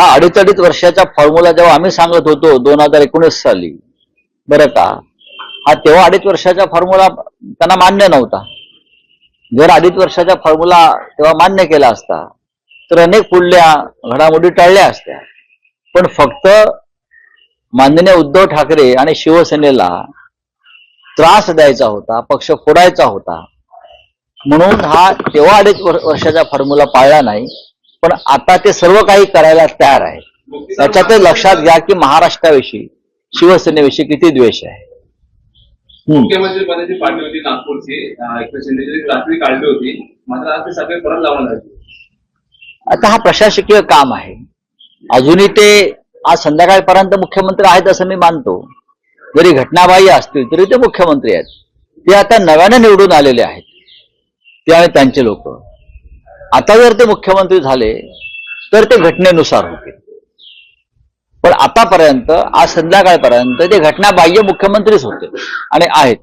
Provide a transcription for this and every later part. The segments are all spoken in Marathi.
हा अडीच अडीच वर्षाचा फॉर्म्युला जेव्हा आम्ही सांगत होतो दोन हजार एकोणीस साली बरं का? हा तेव्हा अडीच वर्षाचा फॉर्म्युला त्यांना मान्य नव्हता. जर अडीच वर्षाचा फॉर्म्युला तेव्हा मान्य केला असता तर अनेक पुढल्या घडामोडी टाळल्या असत्या. पण फक्त माननीय उद्धव ठाकरे आणि शिवसेनेला त्रास द्यायचा होता पक्ष फोडायचा होता. म्हणून हा तेव्हा अडीच वर्षाचा फॉर्म्युला पाळला नाही. पण आता ते सर्व काही करायला तयार आहे. त्याच्यातच लक्षात घ्या की महाराष्ट्राविषयी शिवसेनेविषयी किती द्वेष आहे. हम्म. मुख्यमंत्री पदाची पार्टी होती नागपूरची. अं, एकनाथ शिंदेची रात्री काढली होती. मात्र आज ते सगळे परत लागले आता हा प्रशासकीय काम आहे. अजूनही ते आज संध्याकाळपर्यंत मुख्यमंत्री आहेत असं मी मानतो. जरी घटनाबाह्य असतील तरी ते मुख्यमंत्री आहेत. ते आता नव्याने निवडून आलेले आहेत. ते आणि त्यांचे लोक. आता जर ते मुख्यमंत्री झाले तर ते घटनेनुसार होतील पण आतापर्यंत आज संध्याकाळपर्यंत ते घटनाबाह्य मुख्यमंत्रीच होते आणि आहेत.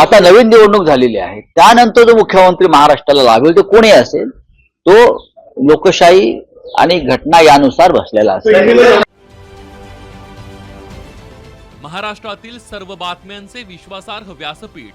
आता नवीन निवडणूक झालेली आहे. त्यानंतर जो मुख्यमंत्री महाराष्ट्राला लाभेल तो कोणी असेल? तो लोकशाही आणि घटना यानुसार बसलेला असेल. महाराष्ट्रातील सर्व बातम्यांचे विश्वासार्ह व्यासपीठ